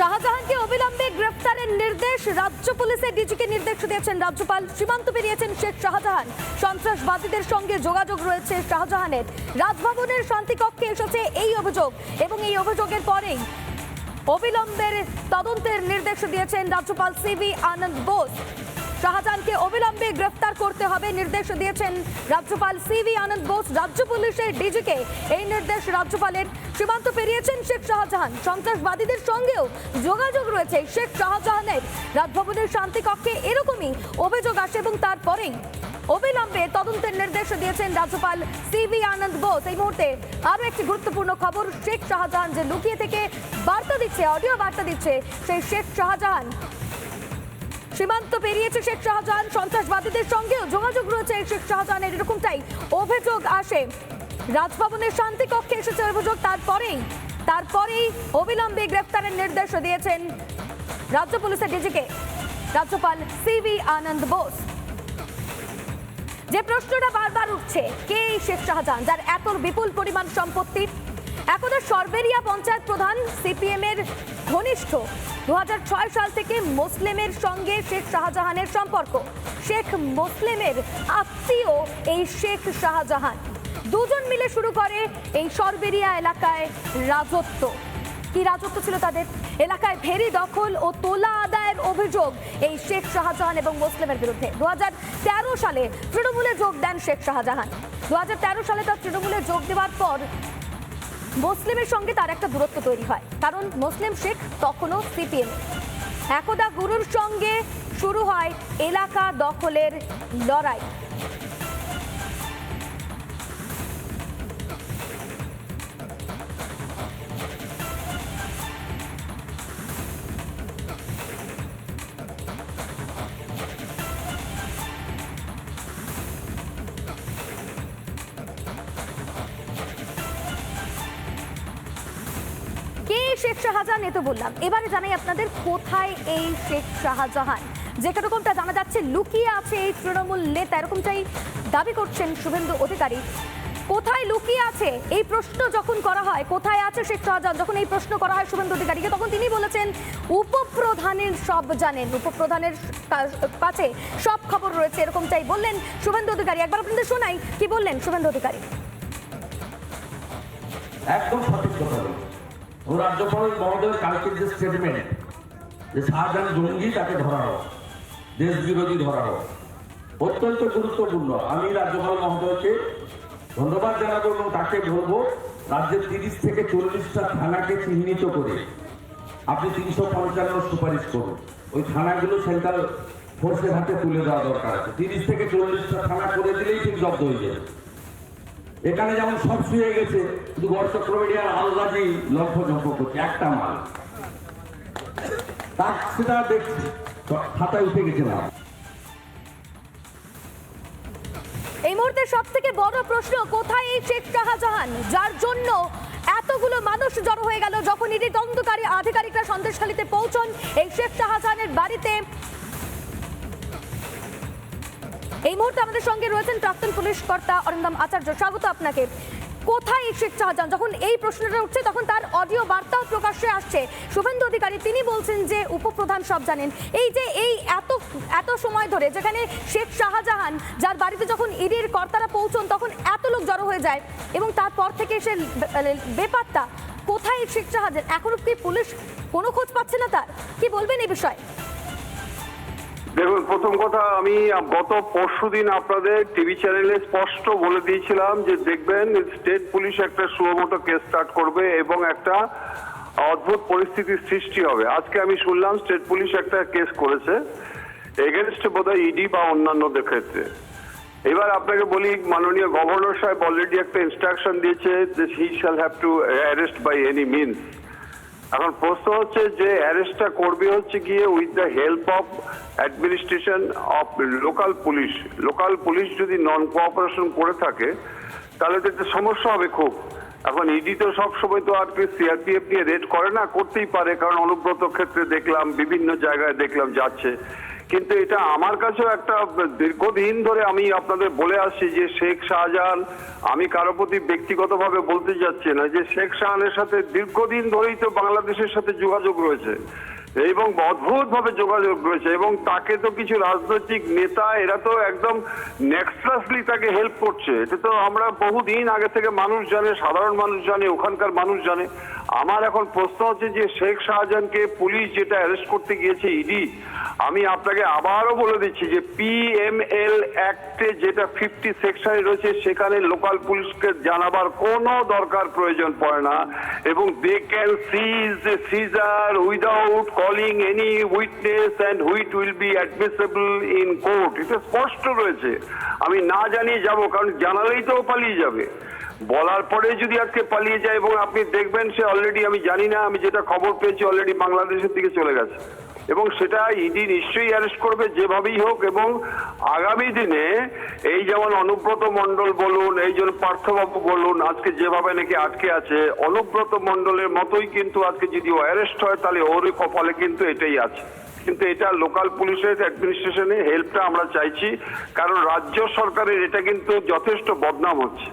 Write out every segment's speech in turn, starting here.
শাহজাহানকে অবিলম্বে গ্রেফতারের নির্দেশ রাজ্য পুলিশের ডিজিকে নির্দেশ দিয়েছেন রাজ্যপাল। সীমান্ত পেরিয়েছেন শেখ শাহজাহান। সন্ত্রাসবাদীদের সঙ্গে যোগাযোগ রয়েছে শাহজাহানের। রাজভবনের শান্তিকক্ষে এসেছে এই অভিযোগ এবং এই অভিযোগের পরেই অবিলম্বের তদন্তের নির্দেশ দিয়েছেন রাজ্যপাল সিবি আনন্দ বোস। শাহজাহানকে অবিলম্বে গ্রেফতার করতে হবে। নির্দেশ দিয়েছেন রাজ্যপাল সিভি আনন্দ বোস। রাজ্য পুলিশের ডিজিকে এই নির্দেশ রাজ্যপালের। সীমান্ত পেরিয়েছেন শেখ শাহজাহান। সন্ত্রাসবাদীদের সঙ্গেও যোগাযোগ রয়েছে শেখ শাহজাহানের। রাজভবনের শান্তিকক্ষে এরকমই অভিযোগ আসে এবং তারপরেই অবিলম্বে তদন্তের নির্দেশ দিয়েছেন রাজ্যপাল সিভি আনন্দ বোস। এই মুহূর্তে আরও একটি গুরুত্বপূর্ণ খবর, শেখ শাহজাহান যে লুকিয়ে থেকে বার্তা দিচ্ছে, অডিও বার্তা দিচ্ছে, সেই শেখ শাহজাহান সীমান্ত পেরিয়েছে শেখ শাহজাহান। সন্ত্রাসবাদীদের সঙ্গেও যোগাযোগ রয়েছে শেখ শাহজাহানের, এরকমটাই অভিযোগ আসে। রাজভবনের শান্তি কক্ষে এসেছে অভিযোগ, তারপরেই তারপরেই অবিলম্বে গ্রেফতারের নির্দেশ দিয়েছেন রাজ্য পুলিশের ডিজিকে। রাজ্যপাল সিভি আনন্দ বোস। যে প্রশ্নটা বারবার উঠছে, কে শেখ শাহজাহান, যার এত বিপুল পরিমাণ সম্পত্তি? একদা সরবেরিয়া পঞ্চায়েত প্রধান সিপিএম এর ঘনিষ্ঠ। দু হাজার ছয় সাল থেকে মুসলিমের সঙ্গে শেখ শাহজাহানের সম্পর্ক। শেখ মুসলিমের আত্মীয় এই শেখ শাহজাহান। দুজন মিলে শুরু করে এই সরবেরিয়া এলাকায় রাজত্ব। কি রাজত্ব ছিল তাদের? এলাকায় ভেরি দখল ও তোলা আদায়ের অভিযোগ এই শেখ শাহজাহান এবং মুসলিমের বিরুদ্ধে। দু হাজার তেরো সালে তৃণমূলে যোগ দেন শেখ শাহজাহান। দু হাজার তেরো সালে তার তৃণমূলে যোগ দেওয়ার পর মুসলিমের সঙ্গে তার একটা দূরত্ব তৈরি হয়। কারণ মুসলিম শেখ তখনও সিপিএম একদা গুরুর সঙ্গে শুরু হয় এলাকা দখলের লড়াই। শেখ শাহজাহান, এ তো বললাম। এবারে জানাই আপনাদের, কোথায় এই শেখ শাহজাহান? যে রকমটা জানা যাচ্ছে, লুকিয়ে আছে এই তৃণমূল নেতা এরকমটাই দাবি করছেন শুভেন্দু অধিকারী। কোথায় লুকিয়ে আছে? এই প্রশ্ন যখন করা হয়, কোথায় আছে শেখ শাহজাহান? যখন এই প্রশ্ন করা হয় শুভেন্দু অধিকারীকে, তখন তিনি বলেছেন, উপপ্রধানের সব জানেন, উপপ্রধানের কাছে সব খবর রয়েছে এরকমটাই বললেন শুভেন্দু অধিকারী। একবার আপনাদের শোনাই, কি বললেন শুভেন্দু অধিকারী? একদম সঠিক কথা রাজ্যপাল মহোদয়ের কালকের যে স্টেটমেন্ট যে শাহজাহান জঙ্গি তাকে ধরা হোক দেশ বিরোধী ধরা হোক অত্যন্ত গুরুত্বপূর্ণ। আমি রাজ্যপাল মহোদয়কে ধন্যবাদ জানাব এবং তাকে বলব, রাজ্যের তিরিশ থেকে চল্লিশটা থানাকে চিহ্নিত করে আপনি তিনশো পঞ্চান্ন সুপারিশ করুন। ওই থানাগুলো সেন্ট্রাল ফোর্সের হাতে তুলে দেওয়া দরকার আছে। তিরিশ থেকে চল্লিশটা থানা করে দিলেই ঠিক জব্দ হয়ে যাবে। এখানে যেমন সব শুয়ে গেছে, শুধু গর্ত কমেডিয়ার আলগাজি লক্ষ জম্প করছে, একটা মাল। তার সেটা দেখছি, খাতায় উঠে গেছে না। এই মুহূর্তে সব থেকে বড় প্রশ্ন, কোথায় এই শেখ শাহজাহান? যার জন্য এতগুলো মানুষ জড়ো হয়ে গেল, যখন ইডি তদন্তকারী আধিকারিকরা সন্দেশখালীতে পৌঁছন, এই শেখ শাহজাহানের বাড়িতে এই মুহূর্তে আমাদের সঙ্গে রয়েছেন প্রাক্তন পুলিশ কর্তা অরিন্দম আচার্য। স্বাগত আপনাকে। কোথায় শেখ শাহজাহান? যখন এই প্রশ্নটা উঠছে, তখন তার অডিও বার্তাও প্রকাশ্যে আসছে। শুভেন্দু অধিকারী, তিনি বলছেন যে উপপ্রধান সব জানেন। এই যে এই এত এত সময় ধরে যেখানে শেখ শাহজাহান, যার বাড়িতে যখন ইডির কর্তারা পৌঁছন, তখন এত লোক জড়ো হয়ে যায় এবং তারপর থেকে সে বেপাত্তা। কোথায় শেখ শাহজাহান? এখনও কি পুলিশ কোনো খোঁজ পাচ্ছে না তার? কি বলবেন এই বিষয়ে? দেখুন, প্রথম কথা, আমি গত পরশুদিন আপনাদের টিভি চ্যানেলে স্পষ্ট বলে দিয়েছিলাম যে দেখবেন, স্টেট পুলিশ একটা সুমোটো কেস স্টার্ট করবে এবং একটা অদ্ভুত পরিস্থিতির সৃষ্টি হবে। আজকে আমি শুনলাম, স্টেট পুলিশ একটা কেস করেছে এগেনস্টে বোধহয় ইডি বা অন্যান্যদের ক্ষেত্রে। এবার আপনাকে বলি, মাননীয় গভর্নর সাহেব অলরেডি একটা ইনস্ট্রাকশন দিয়েছে যে he shall have to arrest by any means এখন প্রশ্ন হচ্ছে যে অ্যারেস্টটা করবে হচ্ছে গিয়ে with the help of administration of local police local police যদি নন কোঅপারেশন করে থাকে, তাহলে তো একটা সমস্যা হবে খুব। এখন ইডি তো সবসময় তো আর কি সিআরপিএফ নিয়ে রেড করে না, করতেই পারে, কারণ অনুব্রত ক্ষেত্রে দেখলাম, বিভিন্ন জায়গায় দেখলাম যাচ্ছে। কিন্তু এটা আমার কাছেও একটা দীর্ঘদিন ধরে আমি আপনাদের বলে আসছি যে শেখ শাহজাহান, আমি কারও প্রতি ব্যক্তিগতভাবে বলতে যাচ্ছি না যে শেখ শাহানের সাথে দীর্ঘদিন ধরেই তো বাংলাদেশের সাথে যোগাযোগ রয়েছে। এবং অদ্ভুত ভাবে যোগাযোগ রয়েছে, এবং তাকে তো কিছু রাজনৈতিক নেতা, এরা তো একদম নেক্সট্রাসলি তাকে হেল্প করছে। এটা তো আমরা বহুদিন আগে থেকে মানুষ জানে, সাধারণ মানুষ জানে, ওখানকার মানুষ জানে। আমার এখন প্রশ্ন হচ্ছে যে শেখ শাহজাহানকে পুলিশ যেটা অ্যারেস্ট করতে গিয়েছে ইডি, আমি আপনাকে আবারও বলে দিচ্ছি যে পিএমএল অ্যাক্টে যেটা ফিফটি সেকশনে রয়েছে, সেখানে লোকাল পুলিশকে জানাবার কোনো দরকার প্রয়োজন পড়ে না। এবং they can seize seizure without calling any witness and which will be admissible in court এটা স্পষ্ট রয়েছে। আমি না জানিয়ে যাব, কারণ জানালেই তো পালিয়ে যাবে। বলার পরে যদি আজকে পালিয়ে যায় এবং আপনি দেখবেন সে অলরেডি আমি জানি না, আমি যেটা খবর পেয়েছি অলরেডি বাংলাদেশের দিকে চলে গেছে। এবং সেটা ইডি নিশ্চয়ই অ্যারেস্ট করবে যেভাবেই হোক এবং আগামী দিনে এই যেমন অনুব্রত মণ্ডল বলুন, এই যেমন পার্থবাবু বলুন, আজকে যেভাবে নাকি আটকে আছে, অনুব্রত মণ্ডলের মতোই কিন্তু আজকে যদি অ্যারেস্ট হয়, তাহলে ওরই কপালে কিন্তু এটাই আছে। কিন্তু এটা লোকাল পুলিশের অ্যাডমিনিস্ট্রেশনে হেল্পটা আমরা চাইছি, কারণ রাজ্য সরকারের এটা কিন্তু যথেষ্ট বদনাম হচ্ছে।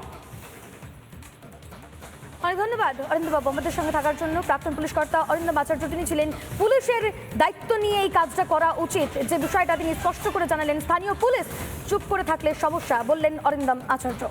অনেক ধন্যবাদ অরিন্দবাবু আমাদের সঙ্গে থাকার জন্য প্রাক্তন পুলিশ কর্তা অরিন্দম আচার্য তিনি ছিলেন পুলিশের দায়িত্ব নিয়ে এই কাজটা করা উচিত। যে বিষয়টা তিনি স্পষ্ট করে জানালেন, স্থানীয় পুলিশ চুপ করে থাকলে সমস্যা, বললেন অরিন্দম আচার্য।